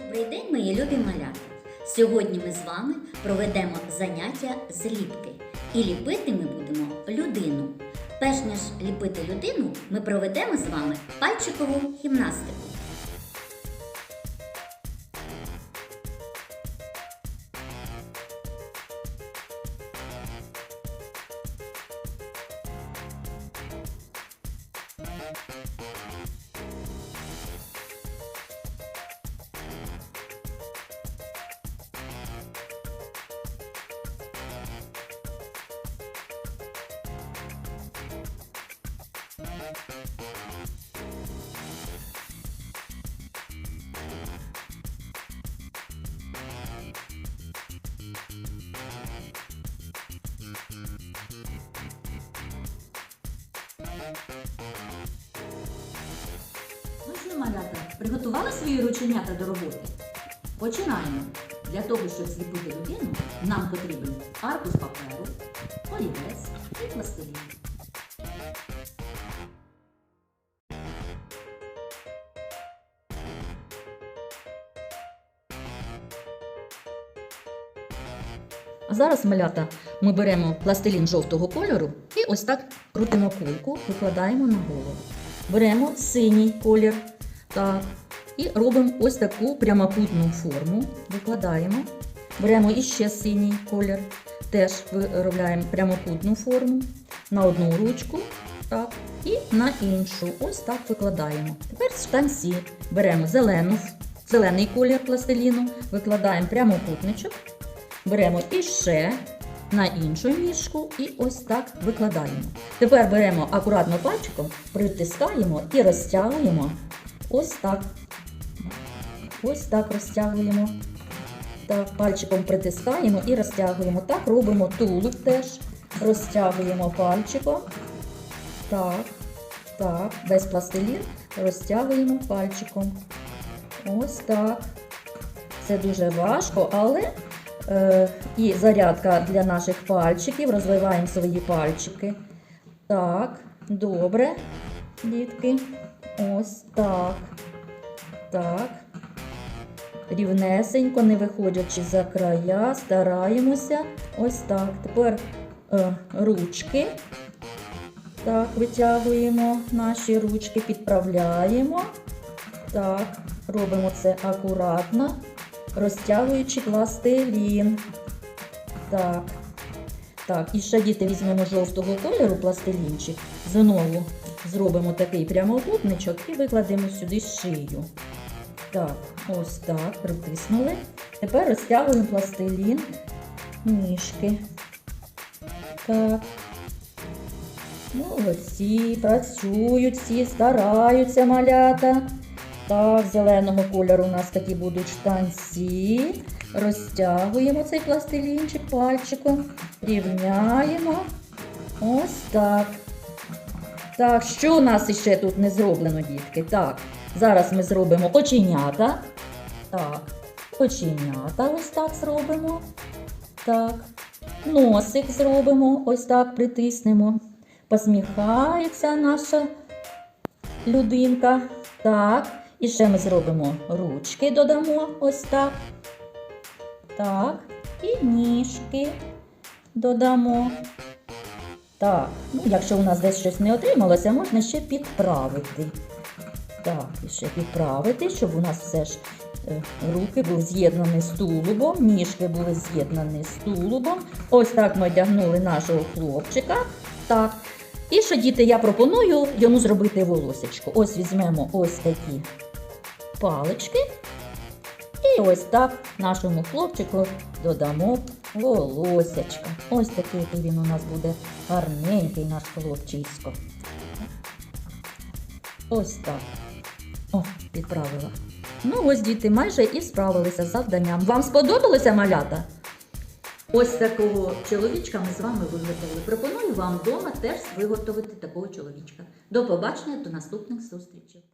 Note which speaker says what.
Speaker 1: Добрий день, мої любі малята! Сьогодні ми з вами проведемо заняття з ліпки. І ліпити ми будемо людину. Перш ніж ліпити людину, ми проведемо з вами пальчикову гімнастику.
Speaker 2: Ну що, малята, приготували свої рученята до роботи? Починаємо. Для того, щоб зліпити людину, нам потрібен аркус паперу, олівець і пластилін. Зараз, малята, ми беремо пластилін жовтого кольору і ось так крутимо кульку, викладаємо на голову. Беремо синій колір так, і робимо ось таку прямокутну форму. Викладаємо. Беремо іще синій колір, теж виробляємо прямокутну форму на одну ручку так, і на іншу. Ось так викладаємо. Тепер штанці. Беремо зелену, зелений колір пластиліну, викладаємо прямокутничок. Беремо іще на іншу ніжку і ось так викладаємо. Тепер беремо акуратно пальчиком, притискаємо і розтягуємо. Ось так. Ось так розтягуємо. Так, пальчиком притискаємо і розтягуємо. Так робимо тулуб теж. Розтягуємо пальчиком. Так, так, весь пластилін розтягуємо пальчиком. Ось так. Це дуже важко, але і зарядка для наших пальчиків. Розвиваємо свої пальчики. Так, добре, дітки. Ось так. Так. Рівнесенько, не виходячи за края, стараємося. Ось так. Тепер е, ручки. Так, витягуємо наші ручки, підправляємо. Так, робимо це акуратно, розтягуючи пластилін. Так. Так, і ще діти візьмемо жовтого кольору пластилінчик. Знову зробимо такий прямокутничок і викладемо сюди шию. Так, ось так, притиснули. Тепер розтягуємо пластилін, ніжки. Так. Молодці, працюють всі, стараються малята. Так, зеленого кольору у нас такі будуть штанці. Розтягуємо цей пластилінчик пальчиком, рівняємо. Ось так. Так, що у нас іще тут не зроблено, дітки? Так, зараз ми зробимо оченята. Так, оченята ось так зробимо. Так. Носик зробимо, ось так притиснемо. Посміхається наша людинка. Так. І ще ми зробимо ручки, додамо ось так. Так. І ніжки додамо. Так, ну якщо у нас десь щось не отрималося, можна ще підправити. Так, і ще підправити, щоб у нас все ж е, руки були з'єднані з тулубом, ніжки були з'єднані з тулубом. Ось так ми одягнули нашого хлопчика. Так. І ще, діти, я пропоную йому зробити волосечко. Ось візьмемо ось такі палички. І ось так нашому хлопчику додамо волосячка. Ось такий він у нас буде гарненький наш хлопчисько. Ось так. О, підправила. Ну, ось діти майже і справилися з завданням. Вам сподобалося малята? Ось такого чоловічка ми з вами виготовили. Пропоную вам вдома теж виготовити такого чоловічка. До побачення, до наступних зустрічей.